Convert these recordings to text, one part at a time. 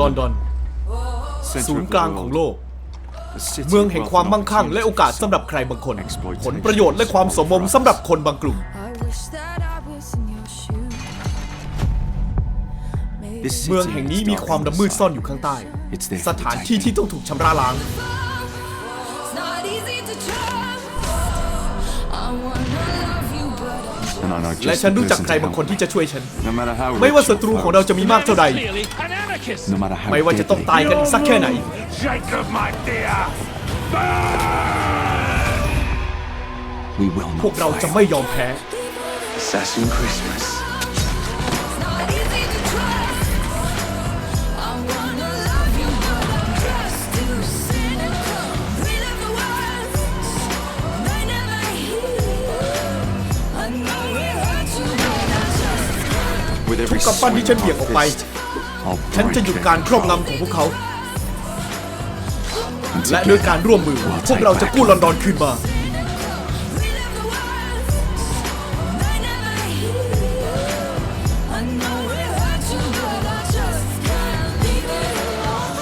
ลอนดอน ศูนย์กลางของโลก เมืองแห่งความมั่งคั่ง และโอกาสสำหรับใครบางคน ผลประโยชน์และความสมมมสำหรับคนบางกลุ่ม I wish that I was in your shoes. Maybe เมืองแห่งนี้มีความดำมืดซ่อนอยู่ข้างใต้ สถานที่ที่ต้องถูกชำระล้าง it's not easy to trust. I wanna love you, but I และฉันรู้จักใครบางคนที่จะช่วยฉัน ไม่ว่าศัตรูของเราจะมีมากเท่าใด Clearly an anarchist. ไม่ว่าจะต้องตายกันสักแค่ไหน Jacob, my dear. พวกเราจะไม่ยอมแพ้ Assassin Christmas. not easy to trust. I wanna love you, but I'm just too cynical. Relive the words I never hear. I know it hurts you, but I just with ทุก every กำปั้นที่ฉันเบี่ยงออกไป I'll ฉันจะหยุด break การ them ครอบงำของพวกเขา and และ together ด้วยการร่วมมือ พวกเราจะกู้ลอนดอนคืนมา relive the words I never hear. I know it hurts you, but I just can't leave it alone.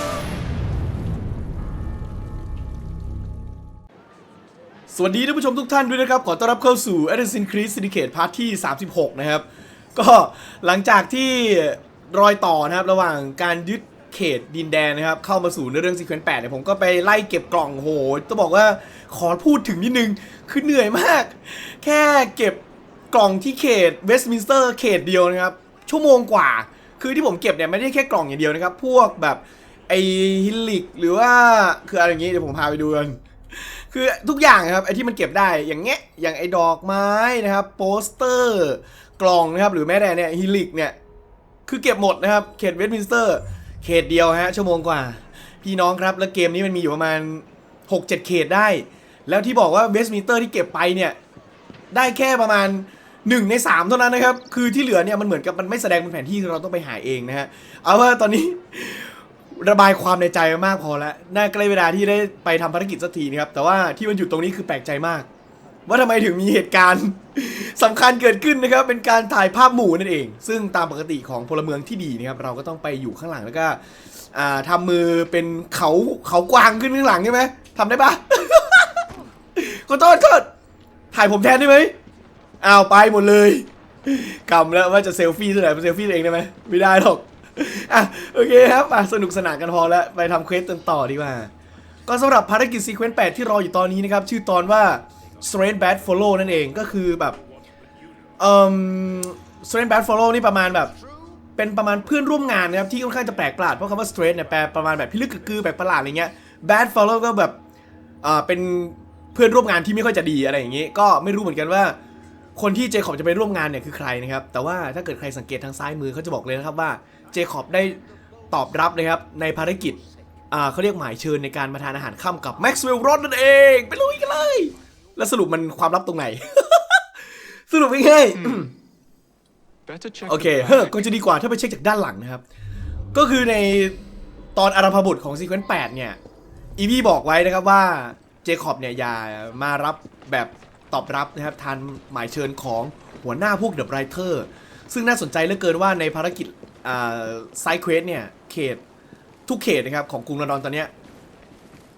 สวัสดีท่านผู้ชมทุกท่านด้วยนะครับ ขอต้อนรับเข้าสู่ Assassin's Creed Syndicate พาร์ทที่ 36 นะครับ ก็หลังจากที่ รอยต่อนะครับระหว่างการยึดเขตดินแดนนะครับ เข้ามาสู่ในเรื่องซีเควนต์8เนี่ยผมก็ไปไล่เก็บกล่องโหต้องบอกว่าขอพูดถึงนิดนึง คือเหนื่อยมาก แค่เก็บกล่องที่เขตเวสต์มินสเตอร์เขตเดียวนะครับ ชั่วโมงกว่า คือที่ผมเก็บเนี่ยไม่ได้แค่กล่องอย่างเดียวนะครับ พวกแบบไอฮิลิกหรือว่าคืออะไรอย่างงี้เดี๋ยวผมพาไปดูกันคือทุกอย่างนะครับไอที่มันเก็บได้อย่างเงี้ยอย่างไอดอกไม้นะครับโปสเตอร์กล่องนะครับหรือแม้แต่เนี่ยฮิลิกเนี่ย คือเก็บหมดนะครับ เขตเวสต์มินสเตอร์ เขตเดียวฮะชั่วโมงกว่า พี่น้องครับ แล้วเกมนี้มันมีอยู่ประมาณ 6-7 เขตได้ แล้วที่บอกว่าเวสต์มินสเตอร์ที่เก็บไปเนี่ย ได้แค่ประมาณ1ใน3เท่านั้นนะครับ คือที่เหลือเนี่ยมันเหมือนกับมันไม่แสดงบนแผนที่เราต้องไปหาเองนะฮะ เอาว่าตอนนี้ ระบายความในใจมามากพอแล้ว น่าใกล้เวลาที่ได้ไปทำภารกิจสักทีนะครับ แต่ว่าที่มันอยู่ตรงนี้คือแปลกใจมาก ว่าทำไมถึงมีเหตุการณ์ สำคัญเกิดขึ้นนะครับ เป็นการถ่ายภาพหมู่นั่นเอง ซึ่งตามปกติของพลเมืองที่ดีนะครับ เราก็ต้องไปอยู่ข้างหลังแล้วก็อ่าทำมือเป็นเขาเขากวางขึ้นข้างหลังใช่ไหมทำได้ปะขอโทษโทษถ่ายผมแทนได้ไหมอ้าวไปหมดเลยกำแล้วว่าจะเซลฟี่ที่ไหนไปเซลฟี่ตัวเองได้ไหมไม่ได้หรอกอะโอเคครับอะสนุกสนานกันพอแล้วไปทำเควสกันต่อดีกว่า ก็สำหรับภารกิจซีเควนต์8ที่รออยู่ตอนนี้นะครับ ชื่อตอนว่า Strange Bad Follow นั่นเองก็คือแบบ เอ่อ Strange Bad Follow นี่ประมาณแบบ เป็นประมาณเพื่อนร่วมงานนะครับที่ค่อนข้างจะแปลกประหลาดเพราะคำว่า strange เนี่ยแปลประมาณแบบพิลึกกึกกือแปลกประหลาดอะไรเงี้ย bad follow ก็แบบอ่าเป็นเพื่อนร่วมงานที่ไม่ค่อยจะดีอะไรอย่างงี้ ก็ไม่รู้เหมือนกันว่า คนที่เจคอบจะไปร่วมงานเนี่ยคือใครนะครับ แต่ว่าถ้าเกิดใครสังเกตทางซ้ายมือเขาจะบอกเลยนะครับว่าเจคอบได้ตอบรับนะครับในภารกิจอ่าเขาเรียกหมายเชิญในการมาทานอาหารค่ำกับแม็กซ์เวลล์รอดนั่นเองไปลุยกันเลย แล้วสรุปมันความลับตรงไหน สรุปง่ายๆ Better check โอเค the เฮ้อ bag. ก็จะดีกว่าถ้าไปเช็คจากด้านหลังนะครับ ก็คือในตอนอารัมพบุตรของซีเควนต์8เนี่ย อีวีบอกไว้นะครับว่าเจคอบเนี่ยอย่ามารับแบบตอบรับนะครับทานหมายเชิญของหัวหน้าพวกเดอะไรเทอร์ซึ่งน่าสนใจเหลือเกินว่าในภารกิจอ่าไซเควสเนี่ยเขตทุกเขตนะครับของกรุงลอนดอนตอนเนี้ย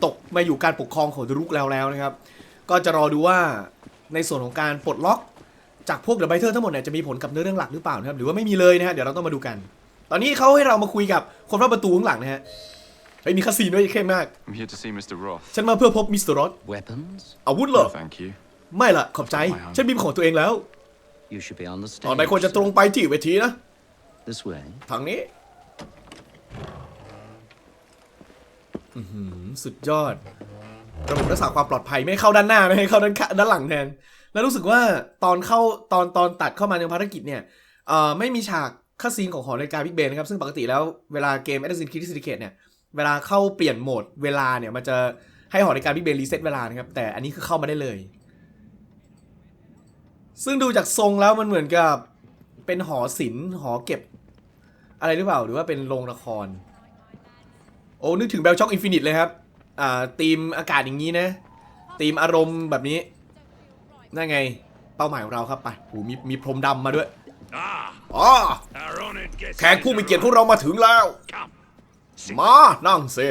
ตกมาอยู่การปกครองของดรุกแล้วแล้วนะครับ ก็จะรอดูว่าในส่วนของการปลดล็อก จากพวกเดอะไบเทอร์ทั้งหมดเนี่ยจะมีผลกับเนื้อเรื่องหลักหรือเปล่านะครับหรือว่าไม่มีเลยนะฮะเดี๋ยวเราต้องมาดูกัน ตอนนี้เขาให้เรามาคุยกับคนรับประตูข้างหลังนะฮะเฮ้ยมีคาซีนด้วยเข้มมาก I'm here to see Mr. Roth. ฉันมาเพื่อพบมิสเตอร์รอส Weapons? อาวุธเหรอ No, thank you. ไม่ล่ะขอบใจ ฉันมีของตัวเองแล้ว You should be on the ตอน stage. ไหนควรจะตรงไปที่เวทีนะ This way. ทางนี้อื้อหือสุดยอด ระบบรักษาความปลอดภัยไม่ให้เข้าด้านหน้านะให้เข้าด้านข้างด้านหลังแทน แล้วรู้สึกว่าตอนเข้าตอนตอนตัดเข้ามาในภารกิจเนี่ยเอ่อไม่มีฉากคัดซีนของหอนาฬิกาบิ๊กเบนนะครับ ซึ่งปกติแล้วเวลาเกม Assassin's Creed Syndicate เนี่ย เวลาเข้าเปลี่ยนโหมดเวลาเนี่ย มันจะให้หอนาฬิกาบิ๊กเบนรีเซ็ตเวลานะครับ แต่อันนี้คือเข้ามาได้เลย ซึ่งดูจากทรงแล้วมันเหมือนกับเป็นหอศิลป์หอเก็บ อะไรหรือเปล่าหรือว่าเป็นโรงละคร โอ้นึกถึงเบลช็อกอินฟินิตเลยครับ อ่าธีมอากาศอย่างนี้นะธีมอารมณ์แบบนี้ นั่นไง เป้าหมายของเราครับไปโหมีมีพรมดำมาด้วย Ah, อ๋อ our honored guest. แขกผู้มีเกียรติพวกเรามาถึงแล้ว Come. มานั่งสิ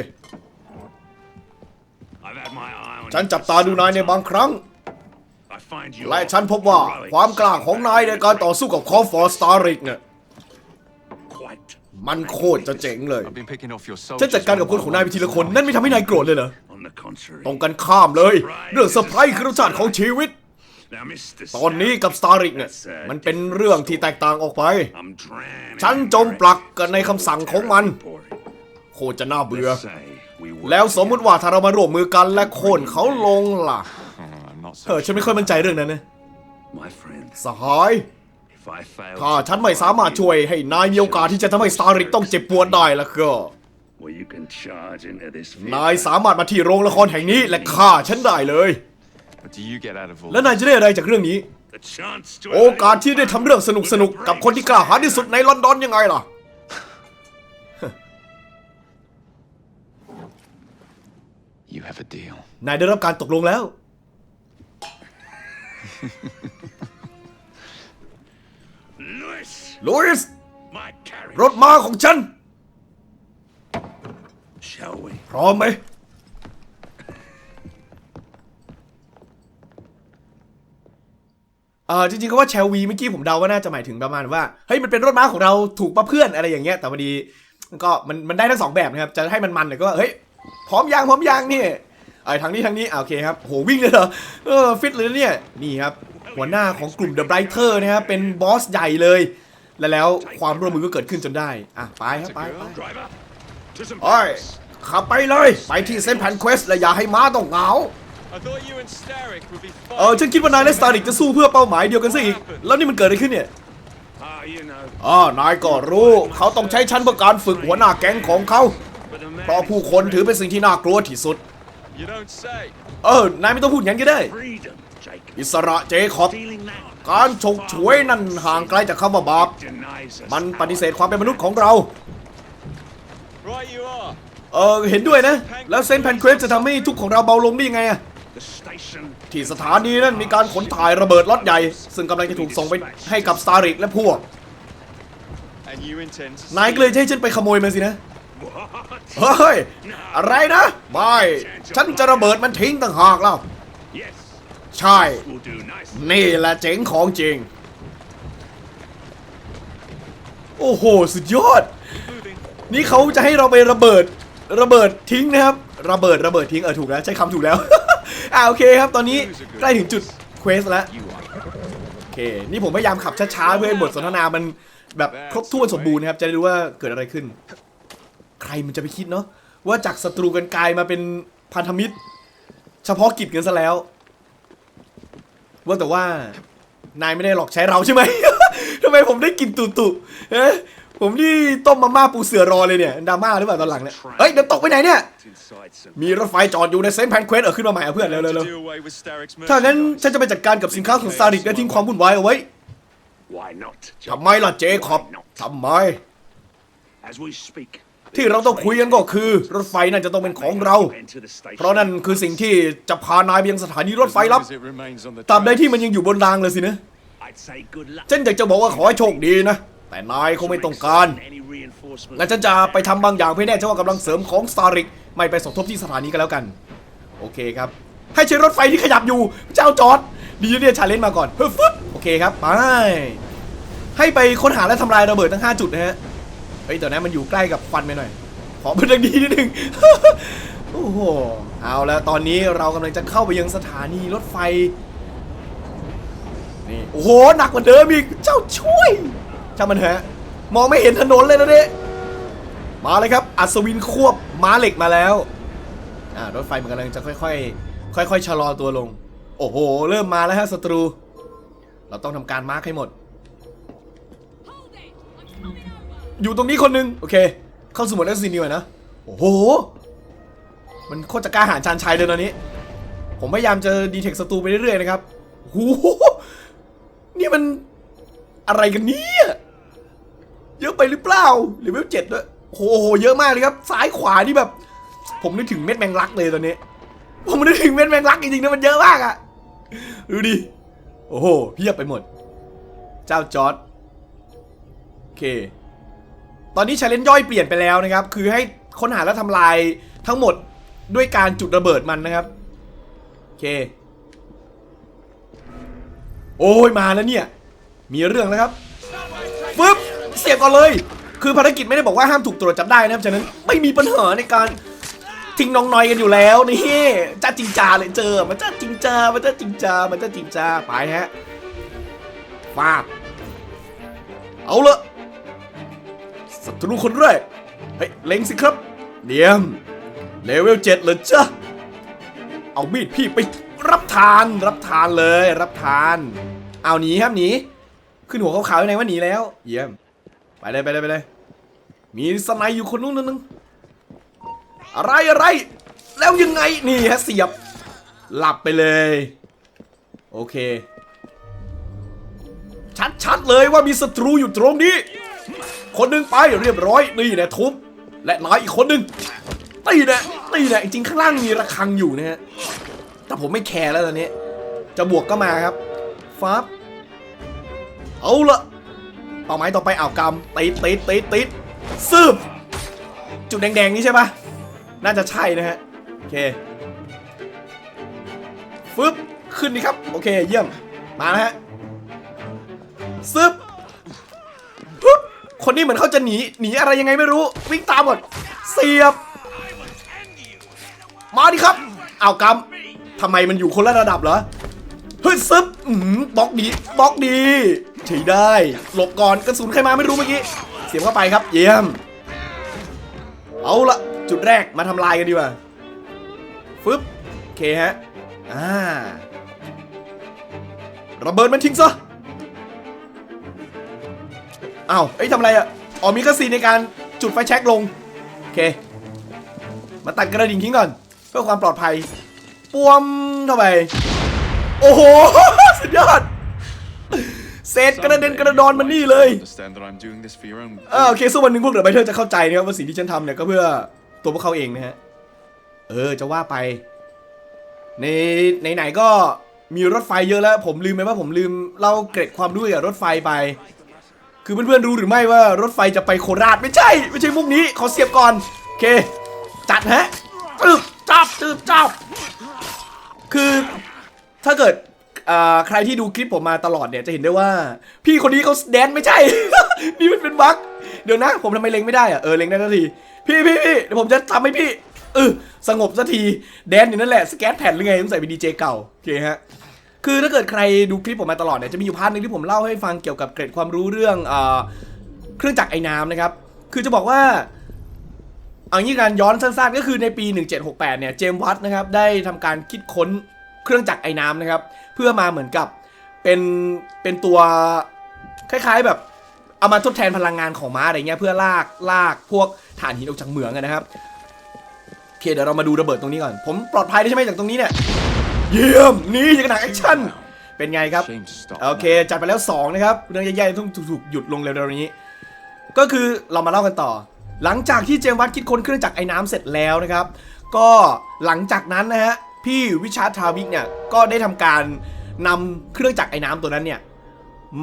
I've had my eye on ฉัน you จับตาดูนายในบางครั้ง I find you และฉันพบว่าความกล้าของนายในการต่อสู้กับคอฟอร์สตาริกเนี่ย quite มันโคตรจะเจ๋งเลย I've been picking off your ฉัน soldiers. จัดการกับคนของนายไปทีละคน นั่นไม่ทำให้นายโกรธเลยเหรอ on the contrary. ตรงกันข้ามเลย เรื่องเซอร์ไพรส์คือรสชาติของชีวิต Now, Mr. ตอนนี้กับสตาริกเนี่ยมันเป็นเรื่องที่แตกต่างออกไป I'm drowning. ฉันจมปลักกันในคำสั่งของมัน โคตรจะน่าเบื่อ Let's say we work แล้วสมมุติว่าถ้าเรามาร่วมมือกันและโค่นเขาลงล่ะ Oh, I'm not เอ so อฉันไม่ค่อยมั่นใจเรื่องนั้นนะ My friends, สหาย if I fail, ถ้าฉันไม่สามารถช่วยให้นายมีโอกาสที่จะทำให้สตาริกต้องเจ็บปวดได้แล้วก็ well, you can charge into this นายสามารถมาที่โรงละครแห่งนี้และฆ่าฉันได้เลย แล้วนายจะได้อะไรจากเรื่องนี้ The chance to โอกาสที่ได้ทำเรื่องสนุกสนุกๆกับคนที่กล้าหาญที่สุดในลอนดอนยังไงล่ะ You have a deal. นายได้รับการตกลงแล้ว Lewis, ลุยส์ my carriage. รถม้าของฉัน Shall we? พร้อมไหม เออจริงๆก็ว่าแชลวีเมื่อกี้ผมเดาว่าน่าจะหมายถึงประมาณว่าเฮ้ยมันเป็นรถม้าของเราถูกปะเพื่อนอะไรอย่างเงี้ยแต่พอดีมันก็มันมันได้ทั้งสองแบบนะครับจะให้มันมันเลยก็ว่าเฮ้ยพร้อมยางพร้อมยางนี่ไอ้ทางนี้ทางนี้อะโอเคครับโหวิ่งเลยเหรอเออฟิตเลยนะเนี่ยนี่ครับหัวหน้าของกลุ่ม The Brighter นะครับเป็นบอสใหญ่เลย และแล้วความร่วมมือก็เกิดขึ้นจนได้อะไปครับไปไป Driver, to some โอ้ย place. ขับไปเลย ไปที่เซนต์แพนเควสและอย่าให้ม้าต้องเหงา I thought you and Starrick would be เออฉันคิดว่านายและสตาริกจะสู้เพื่อเป้าหมายเดียวกันซะอีก แล้วนี่มันเกิดอะไรขึ้นเนี่ย Ah, you know. อ่านายก็รู้ เขาต้องใช้ฉันเพื่อการฝึกหัวหน้าแก๊งของเขา But the man เพราะผู้คนถือเป็นสิ่งที่น่ากลัวที่สุด You don't say. เออ นายไม่ต้องพูดอย่างนั้นก็ได้ freedom, Jacob. อิสระเจคอบ Feeling that การฉกฉวยนั่นห่างไกลจากคำว่าบาป denies us. มันปฏิเสธความเป็นมนุษย์ของเรา Right, you are. เออเห็นด้วยนะ แล้วเซนต์แพนเควสจะทำให้ทุกข์ของเราเบาลงได้ยังไงอะ The station ที่สถานีนั้นมีการขนถ่ายระเบิดล็อตใหญ่ ซึ่งกำลังจะถูกส่งไปให้กับสตาริกและพวก And you intend to นายก็เลยจะให้ฉันไปขโมยมันสินะ What? เฮ้ย อะไรนะไม่ฉันจะระเบิดมันทิ้งต่างหากแล้ว Yes, ใช่ will do nice. นี่แหละเจ๋งของจริง โอ้โห สุดยอด นี่เขาจะให้เราไประเบิด ระเบิดทิ้งนะครับ ระเบิดระเบิดทิ้งเออถูกแล้วใช้คำถูกแล้ว อ่าโอเคครับตอนนี้ใกล้ถึงจุดเควสแล้วโอเค นี่ผมพยายามขับช้าๆเพื่อให้บทสนทนามันแบบครบถ้วนสมบูรณ์นะครับ จะได้รู้ว่าเกิดอะไรขึ้น ใครมันจะไปคิดเนาะว่าจากศัตรูกันกลายมาเป็นพันธมิตร เฉพาะกิจกันซะแล้ว ว่าแต่ว่านายไม่ได้หลอกใช้เราใช่ไหม ทำไมผมได้กลินตุ่ตุเอ๊ะ ผมนี่ต้มมาม่าปูเสือรอเลยเนี่ยดราม่าหรือเปล่าตอนหลังเนี่ยเฮ้ยเดี๋ยวตกไปไหนเนี่ย Inside some มีรถไฟจอดอยู่ในเซนต์แพนเควสเออขึ้นมาใหม่เอาเพื่อนเร็ว to เร็ว do away with Starrick's ถ้างั้น merchandise. ฉันจะไปจัดการกับสินค้าของซาริกและทิ้งความวุ่นวายเอาไว้ Why not? ทำไมล่ะเจคอบ Why not? ทำไม As we speak, ที่เราต้องคุยกันก็คือ รถไฟนั่นจะต้องเป็นของเรา enter the station. เพราะนั่นคือสิ่งที่จะพานายไปยังสถานีรถ As ไฟ long ลับ as it remains on the ตราบใด track. ที่มันยังอยู่บนรางเลยสินะ I'd say good luck. ฉันอยากจะบอกว่าขอให้โชคดีนะ แต่นายคงไม่ต้องการ Any reinforcements? งั้นฉันจะไปทำบางอย่างเพื่อแน่ใจว่ากำลังเสริมของสตาริก ไม่ไปสมทบที่สถานีกันแล้วกัน โอเคครับ ให้ใช้รถไฟที่ขยับอยู่ เจ้าจอร์ดดีเนี่ยชาเลนจ์มาก่อนเฮ้ยฟึ๊บโอเคครับ ไป ให้ไปค้นหาและทำลายระเบิดทั้ง 5 จุดนะฮะ เฮ้ยแต่นั้นมันอยู่ใกล้กับฟันไปหน่อย ขอเป็นดังดีนิดนึง โอ้โห เอาแล้วตอนนี้เรากำลังจะเข้าไปยังสถานีรถไฟ นี่ โอ้โห หนักกว่าเดิมอีก เจ้าช่วย ช่างมันเถอะมองไม่เห็นถนนเลยนะเนี่ยมาเลยครับ อัศวินควบม้าเหล็กมาแล้วอ่ารถไฟมันกำลังจะค่อยๆ ค่อย ๆ ชะลอตัวลง โอ้โห เริ่มมาแล้วฮะศัตรู เราต้องทำการมาร์คให้หมด อยู่ตรงนี้คนนึง โอเค เข้าสู่โหมดแอสซินดีกว่านะ โอ้โห มันโคตรจะกล้าหาญชานชัยเลยตอนนี้ ผมพยายามจะดีเทคศัตรูไปเรื่อยๆนะครับโอ้โหนี่มันอะไรกันเนี่ย เยอะไปหรือเปล่าหรือเวลเจ็ดด้วยโอ้โหเยอะมากเลยครับ ซ้ายขวานี่แบบ ผมนึกถึงเม็ดแมงลักเลยตอนนี้ ผมนึกถึงเม็ดแมงลักจริงๆนะมันเยอะมากอะดูดิโอ้โหเพียบไปหมด เจ้าจอร์ดโอเค ตอนนี้ชาเลนจ์ย่อยเปลี่ยนไปแล้วนะครับ คือให้ค้นหาและทำลายทั้งหมดด้วยการจุดระเบิดมันนะครับโอเค โอ้ยมาแล้วเนี่ย มีเรื่องแล้วครับฟึบ เสียบก่อนเลย คือภารกิจไม่ได้บอกว่าห้ามถูกตรวจจับได้นะครับฉะนั้นไม่มีปัญหาในการทิ้งน้องนอยกันอยู่แล้วนี่จ้าจริงจาเลยเจอมันจ้าจริงจามันจ้าจริงจามันจ้าจริงจาไปฮะฟาดเอาละศัตรูคนแรกเฮ้ยเล็งสิครับเดียมเลเวลเจ็ดเลยจ้ะเอามีดพี่ไปรับทานรับทานเลยรับทาน เอาหนีครับหนีขึ้นหัวขาวๆยังไงว่าหนีแล้ว เยี่ยม ไปเลยไปเลยไปเลย มีสไนด์อยู่คนนู้นนึงอะไรอะไร แล้วยังไงนี่ฮะเสียบ หลับไปเลย โอเค ชัดๆเลยว่ามีศัตรูอยู่ตรงนี้ คนหนึ่งไปเรียบร้อยนี่แหละทุบและนายอีกคนหนึ่งตีแหละตีแหละจริงข้างล่างมีระฆังอยู่นะฮะแต่ผมไม่แคร์แล้วตอนนี้ จะบวกก็มาครับ ฟับเอาละ เป้าหมายต่อไปอ่าวกำติดติดติดติดซึบจุดแดงๆนี้ใช่ปะน่าจะใช่นะฮะโอเคฟึบขึ้นดีครับ โอเคเยี่ยมมานะฮะซึบปึ๊บคนนี้เหมือนเขาจะหนีหนีอะไรยังไงไม่รู้ วิ่งตามก่อนเสียบ มาดิครับอ้าวกำทำไมมันอยู่คนละระดับเหรอเฮ้ยซึบอืมบล็อกดีบล็อกดี ใช้ได้หลบก่อนกระสุนใครมาไม่รู้เมื่อกี้เสียบเข้าไปครับ เยี่ยม เอาละจุดแรกมาทำลายกันดีกว่าฟึบโอเคฮะอ่าระเบิดมันทิ้งซะอ้าวเอ้ยทำอะไรอะอ๋อมีคาซีในการจุดไฟแช็กลงโอเค มาตัดกระดิ่งทิ้งก่อน เพื่อความปลอดภัยปวมเข้าไป โอ้โห สุดยอด เศษกระเด็นกระดอนมันนี่เลย Understand that I'm doing this for your own. อ่าโอเคซึ่งวันหนึ่งพวกเดอะไบเทอร์จะเข้าใจนะครับว่าสิ่งที่ฉันทำเนี่ยก็เพื่อตัวพวกเขาเองนะฮะ เออจะว่าไปในในไหนๆก็มีรถไฟเยอะแล้ว ผมลืมไปว่าผมลืมเล่าเกร็ดความรู้เกี่ยวกับรถไฟไป คือเพื่อนๆรู้หรือไม่ว่ารถไฟจะไปโคราชไม่ใช่ ไม่ใช่มุกนี้ขอเสียบก่อนโอเค จัดฮะตึบจับตึบจับคือถ้าเกิดอ่า ใครที่ดูคลิปผมมาตลอดเนี่ยจะเห็นได้ว่า พี่คนนี้เขาแดนไม่ใช่ นี่มันเป็นบั๊กเดี๋ยวนะ ผมทำไมเล็งไม่ได้อะเออเล็งได้ทันที พี่พี่พี่เดี๋ยวผมจะทำให้พี่เออสงบสักทีแดนอยู่นั่นแหละสแกตแผ่นหรือไงต้องใส่เป็นดีเจเก่าโอเคฮะคือถ้าเกิดใครดูคลิปผมมาตลอดเนี่ยจะมีอยู่พาร์ทหนึงที่ผมเล่าให้ฟังเกี่ยวกับเกร็ดความรู้เรื่องอ่าเครื่องจักรไอ้น้ำนะครับคือจะบอกว่าเอางี้การย้อนสั้นๆก็คือในปี 1768 เนี่ยเจมส์วัตนะครับได้ทำการคิดค้น เครื่องจักรไอ้น้ำนะครับ เพื่อมาเหมือนกับเป็นเป็นตัวคล้ายๆแบบเอามาทดแทนพลังงานของม้าอะไรเงี้ยเพื่อลากลากพวกถ่านหินออกจากเหมืองนะครับโอเคเดี๋ยวเรามาดูระเบิดตรงนี้ก่อน ผมปลอดภัยได้ใช่ไหมจากตรงนี้เนี่ยเยี่ยมนี่ย่างหนังแอคชั่นเป็นไงครับโอเค จัดไปแล้ว 2 นะครับ เรื่องใหญ่ๆต้องถูกหยุดลงเร็วๆนี้ ก็คือเรามาเล่ากันต่อ หลังจากที่เจมวัตคิดค้นเครื่องจักรไอ้น้ำเสร็จแล้วนะครับ ก็หลังจากนั้นนะฮะ พี่วิชาร์ดทาวิกเนี่ยก็ได้ทำการนำเครื่องจักรไอ้น้ำตัวนั้นเนี่ย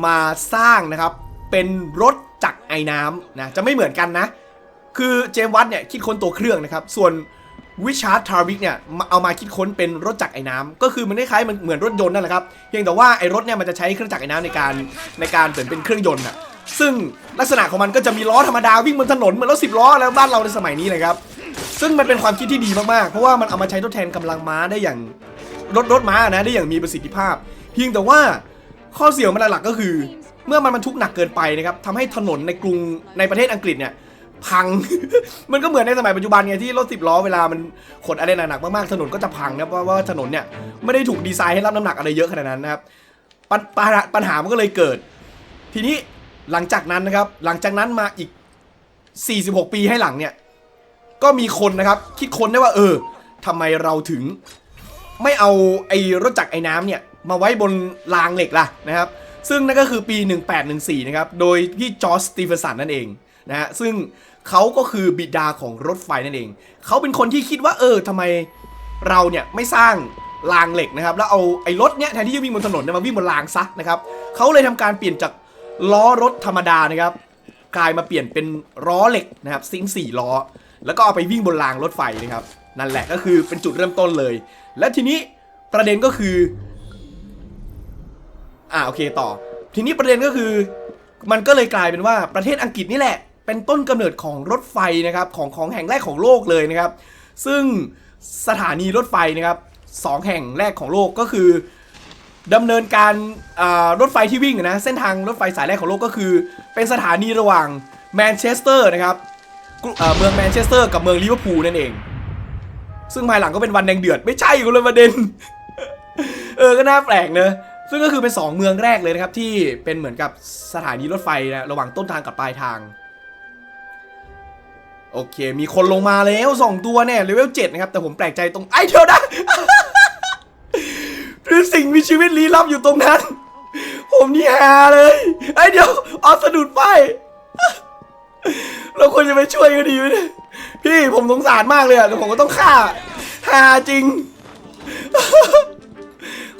มาสร้างนะครับเป็นรถจักรไอ้น้ำนะจะไม่เหมือนกันนะ คือเจมวัตเนี่ยคิดค้นตัวเครื่องนะครับ ส่วนวิชาร์ดทาวิกเนี่ยเอามาคิดค้นเป็นรถจักรไอ้น้ำก็คือมันคล้ายๆมันเหมือนรถยนต์นั่นแหละครับเพียงแต่ว่าไอ้รถเนี่ยมันจะใช้เครื่องจักรไอ้น้ำในการในการเหมือนเป็นเครื่องยนต์อะซึ่งลักษณะของมันก็จะมีล้อธรรมดาวิ่งบนถนนเหมือนรถสิบล้อแล้วบ้านเราในสมัยนี้เลยครับ ซึ่งมันเป็นความคิดที่ดีมากๆ เพราะว่ามันเอามาใช้ทดแทนกำลังม้าได้อย่างรถรถม้านะได้อย่างมีประสิทธิภาพ เพียงแต่ว่าข้อเสียของมันหลักก็คือ เมื่อมันบรรทุกหนักเกินไปนะครับทำให้ถนนในกรุงในประเทศอังกฤษเนี่ยพัง มันก็เหมือนในสมัยปัจจุบันไงที่รถสิบล้อเวลามันขนอะไรหนักๆมากๆถนนก็จะพังนะเพราะว่าถนนเนี่ยไม่ได้ถูกดีไซน์ให้รับน้ำหนักอะไรเยอะขนาดนั้นนะครับปญปัญหาปัญหามันก็เลยเกิด ทีนี้หลังจากนั้นนะครับหลังจากนั้นมาอีก 46 ปีให้หลังเนี่ย ก็มีคนนะครับคิดค้นได้ว่าเออทำไมเราถึง ไม่เอาไอ้รถจักรไอ้น้ำเนี่ยมาไว้บนรางเหล็กล่ะนะครับซึ่งนั่นก็คือปี 1814 นะครับ โดยพี่จอร์จสตีเฟนสันนั่นเองนะฮะซึ่งเขาก็คือบิดาของรถไฟนั่นเอง เขาเป็นคนที่คิดว่าเออทำไมเราเนี่ยไม่สร้างรางเหล็กนะครับ แล้วเอาไอ้รถเนี่ยแทนที่จะวิ่งบนถนนเนี่ยมาวิ่งบนรางซะนะครับเขาเลยทำการเปลี่ยนจากล้อรถธรรมดานะครับ กลายมาเปลี่ยนเป็นล้อเหล็กนะครับซิงสี่ล้อ แล้วก็เอาไปวิ่งบนรางรถไฟนะครับ นั่นแหละก็คือเป็นจุดเริ่มต้นเลย และทีนี้ประเด็นก็คือ อ่าโอเคต่อ ทีนี้ประเด็นก็คือ มันก็เลยกลายเป็นว่าประเทศอังกฤษนี่แหละ เป็นต้นกำเนิดของรถไฟนะครับของของแห่งแรกของโลกเลยนะครับ ซึ่งสถานีรถไฟนะครับสองแห่งแรกของโลกก็คือดำเนินการรถไฟที่วิ่งนะเส้นทางรถไฟสายแรกของโลกก็คือ เป็นสถานีระหว่างแมนเชสเตอร์นะครับ เมืองแมนเชสเตอร์กับเมืองลิเวอร์พูลนั่นเอง ซึ่งภายหลังก็เป็นวันแดงเดือด ไม่ใช่กูเลยประเด็น เออก็น่าแปลกเนอะซึ่งก็คือเป็น 2 เมืองแรกเลยนะครับ ที่เป็นเหมือนกับสถานีรถไฟนะระหว่างต้นทางกับปลายทาง โอเค มีคนลงมาแล้ว 2 ตัวเนี่ยเลเวล7นะครับ แต่ผมแปลกใจตรงไอ้เดียวนะหรือสิ่งมีชีวิตลี้ลับอยู่ตรงนั้น ผมนี่ฮาเลย ไอ้เดี๋ยวเอาสะดุดป้าย เราควรจะไปช่วยกันดีไหมเนี่ยพี่ผมสงสารมากเลยอะแต่ผมก็ต้องฆ่าฮาจริง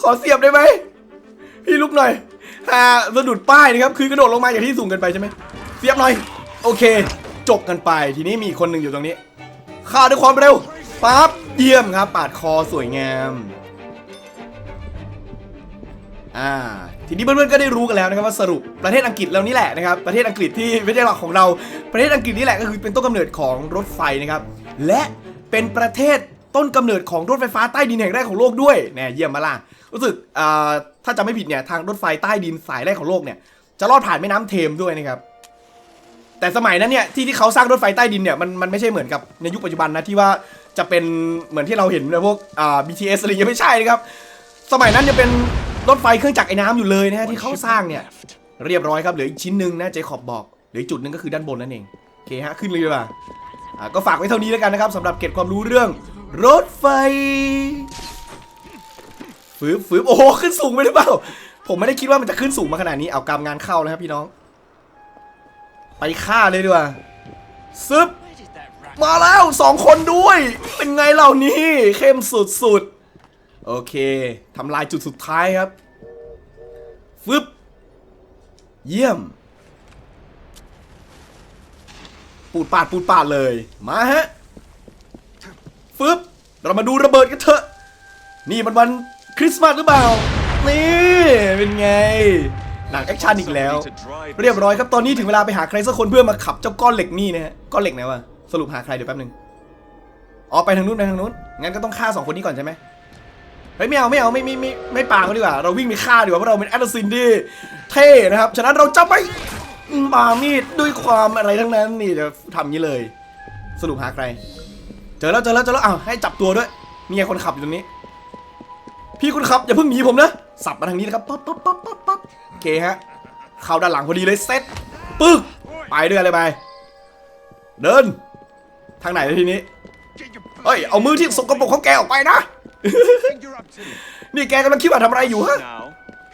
ขอเสียบได้ไหมพี่ลุกหน่อยฮาสะดุดป้ายนะครับ คือกระโดดลงมาอย่างที่สูงเกันไปใช่ไหมเสียบหน่อย โอเค จบกันไป ทีนี้มีคนหนึ่งอยู่ตรงนี้ฆ่าด้วยความเร็วปั๊บเยี่ยมครับ ปาดคอสวยงาม อ่า ทีนี้เพื่อนๆก็ได้รู้กันแล้วนะครับว่าสรุปประเทศอังกฤษเรานี่แหละนะครับประเทศอังกฤษที่ไม่ใช่หลักของเรา ประเทศอังกฤษนี่แหละก็คือเป็นต้นกำเนิดของรถไฟนะครับและเป็นประเทศต้นกำเนิดของรถไฟฟ้าใต้ดินแห่งแรกของโลกด้วยแน่เยี่ยมมาล่ะรู้สึกถ้าจำไม่ผิดเนี่ยทางรถไฟใต้ดินสายแรกของโลกเนี่ยจะลอดผ่านแม่น้ำเทมด้วยนะครับแต่สมัยนั้นเนี่ยที่ที่เขาสร้างรถไฟใต้ดินเนี่ยมันมันไม่ใช่เหมือนกับในยุคปัจจุบันนะที่ว่าจะเป็นเหมือนที่เราเห็นในพวกอ่า BTS อะไรอย่างเงี้ยไม่ใช่นะครับสมัยนั้นยังเป็น รถไฟเครื่องจักรไอ้น้ำอยู่เลยนะฮะที่เขาสร้างเนี่ย เรียบร้อยครับเหลืออีกชิ้นหนึ่งนะเจคอบบอกเหลืออีกจุดหนึ่งก็คือด้านบนนั่นเองโอเคฮะขึ้นเลยดีกว่าอ่าก็ฝากไว้เท่านี้แล้วกันนะครับสำหรับเก็บความรู้เรื่องรถไฟฝืบฝืบโอ้โหขึ้นสูงไปหรือเปล่า ผมไม่ได้คิดว่ามันจะขึ้นสูงมาขนาดนี้เอากำงานเข้าแล้วครับพี่น้อง ไปฆ่าเลยดีกว่าซึบมาแล้วสองคนด้วย เป็นไงเหล่านี้เข้มสุดๆ โอเคทำลายจุดสุดท้ายครับ ฟึบ เยี่ยม ปูดปาดปูดปาดเลย มาฮะ ฟึบ เรามาดูระเบิดกันเถอะ นี่มันวันคริสต์มาสหรือเปล่า นี่ เป็นไง หนังแอคชั่นอีกแล้ว เรียบร้อยครับตอนนี้ถึงเวลาไปหาใครสักคนเพื่อมาขับเจ้าก้อนเหล็กนี่นะฮะ ก้อนเหล็กไหนวะ สรุปหาใครเดี๋ยวแป๊บนึงอ๋อไปทางนู้นไปทางนู้น งั้นก็ต้องฆ่าสองคนนี้ก่อนใช่ไหม เฮ้ยไม่เอาไม่เอาไม่ไม่ไม่ไม่ปาเขาดีกว่า เราวิ่งไปฆ่าดีกว่าเพราะเราเป็นแอตซินที่เท่นะครับ ฉะนั้นเราจะไปปามีดด้วยความอะไรทั้งนั้นนี่เดี๋ยวทำนี้เลย สรุปหาใคร เจอแล้วเจอแล้วเจอแล้วอ้าวให้จับตัวด้วยมีไงคนขับอยู่ตรงนี้ พี่คุณขับอย่าเพิ่งหนีผมนะสับมาทางนี้นะครับปั๊บปั๊บปั๊บปั๊บปั๊บโอเคฮะเข้าด้านหลังพอดีเลยเซ็ตปึ๊กไปด้วยกันเลยไปเดิน ทางไหนทีนี้เฮ้ยเอามือที่สกปรกของแกออกไปนะ นี่แกกำลังคิดว่าทำอะไรอยู่ฮะ Now,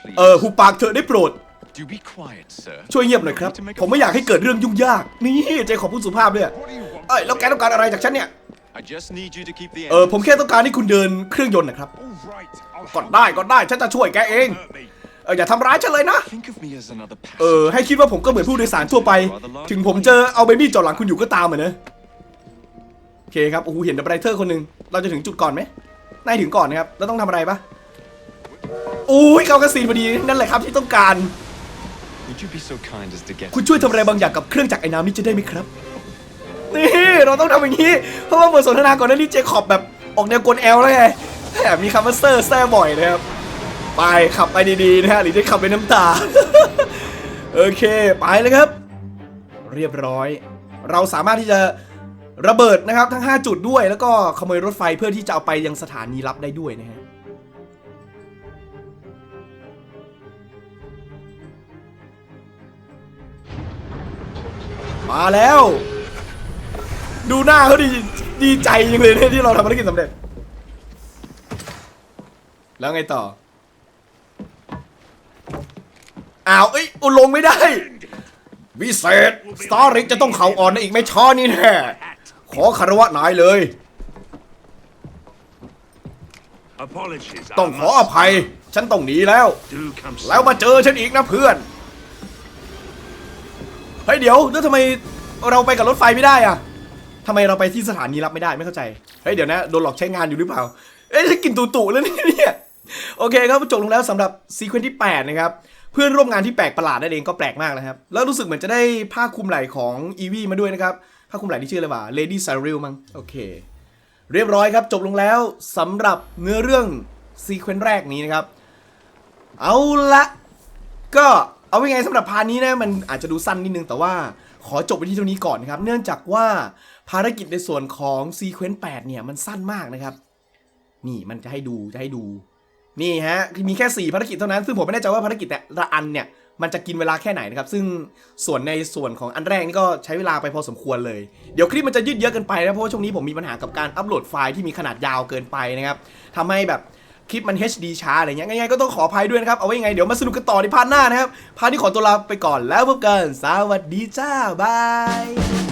please. เออหุบปากเถอะได้โปรด Do be quiet, sir. ช่วยเงียบหน่อยครับ ผมไม่อยากให้เกิดเรื่องยุ่งยาก นี่ใจขอพูดสุภาพด้วยเอ้ยแล้วแกต้องการอะไรจากฉันเนี่ย I just need you to keep the เออผมแค่ต้องการให้คุณเดินเครื่องยนต์นะครับกดได้กดได้ฉันจะช่วยแกเองเอออย่าทำร้ายฉันเลยนะ Think of me as another เอ passenger. อให้คิดว่าผมก็เหมือนผู้โดยสารทั่วไป ถึงผมเจอเอาเบบี้จ่อหลังคุณอยู่ก็ตามเหมือนนะโอเคครับโอ้โหเห็นดับไบเทอร์คนหนึ่งเราจะถึงจุดก่อนไหม นายถึงก่อนนะครับ แล้วต้องทำอะไรปะอุ้ยเข้ากระซีนพอดีนั่นแหละครับที่ต้องการ Would you be so kind as to get คุณช่วยทำอะไรบางอย่างกับเครื่องจักรไอ้น้ำนี้จะได้ไหมครับ นี่เราต้องทำอย่างนี้ เพราะว่าบทสนทนาก่อนหน้านี้เจคอบแบบออกแนวกลแอลแล้วไงแถมมีคำว่าเซอร์แซ่บ่อยนะครับ ไปขับไปดีๆนะฮะหรือจะขับไปน้ำตา โอเค ไปเลยครับ เรียบร้อย เราสามารถที่จะ ระเบิดนะครับทั้ง 5 จุดด้วย แล้วก็ขโมยรถไฟเพื่อที่จะเอาไปยังสถานีรับได้ด้วยนะฮะมาแล้ว ดูหน้าเขาดีดีใจจังเลยเนี่ยที่เราทำภารกิจสำเร็จ แล้วไงต่ออ้าวเอ้ยอุลงไม่ได้ วิเศษ สตาร์ริกจะต้องเข่าอ่อนในอีกไม่ช้านี้แน่ขอคารวะนายเลย Apologies. ต้องขออภัย ฉันต้องหนีแล้ว Do come แล้วมาเจอฉันอีกนะเพื่อน เฮ้ยเดี๋ยวแล้วทำไมเราไปกับรถไฟไม่ได้อะทำไมเราไปที่สถานีรับไม่ได้ไม่เข้าใจ เฮ้ยเดี๋ยวนะโดนหลอกใช้งานอยู่หรือเปล่า เอ้ยกินตุ่ๆแล้วเนี่ย โอเคครับจบลงแล้วสำหรับซีเควนต์ที่ 8 นะครับ เพื่อนร่วมงานที่แปลกประหลาดนั่นเองก็แปลกมากนะครับ แล้วรู้สึกเหมือนจะได้ผ้าคลุมไหล่ของอีวีมาด้วยนะครับผ้าคลุมไหล่ที่ชื่ออะไรวะ Lady s a r i l มั้งโอเค เรียบร้อยครับจบลงแล้วสำหรับเนื้อเรื่องซีเควนต์แรกนี้นะครับ เอาละก็เอาไว้ไงสำหรับพาร์ทนี้นะมันอาจจะดูสั้นนิดนึงแต่ว่าขอจบไปที่เท่านี้ก่อนนะครับ เนื่องจากว่าภารกิจในส่วนของซีเควนต์8เนี่ยมันสั้นมากนะครับ นี่มันจะให้ดูจะให้ดู นี่ฮะมีแค่ 4 ภารกิจเท่านั้น ซึ่งผมไม่แน่ใจว่าภารกิจแต่ละอันเนี่ยมันจะกินเวลาแค่ไหนนะครับ ซึ่งส่วนในส่วนของอันแรกนี่ก็ใช้เวลาไปพอสมควรเลย เดี๋ยวคลิปมันจะยืดเยอะเกินไปนะเพราะว่าช่วงนี้ผมมีปัญหากับการอัปโหลดไฟล์ที่มีขนาดยาวเกินไปนะครับทำให้แบบคลิปมัน HD ช้าอะไรเงี้ยยังไงก็ต้องขออภัยด้วยนะครับ เอาไว้ยังไงเดี๋ยวมาสนุกกันต่อในพาร์ทหน้านะครับ พาร์ทนี้ขอตัวลาไปก่อนแล้วพบกัน สวัสดีจ้าบาย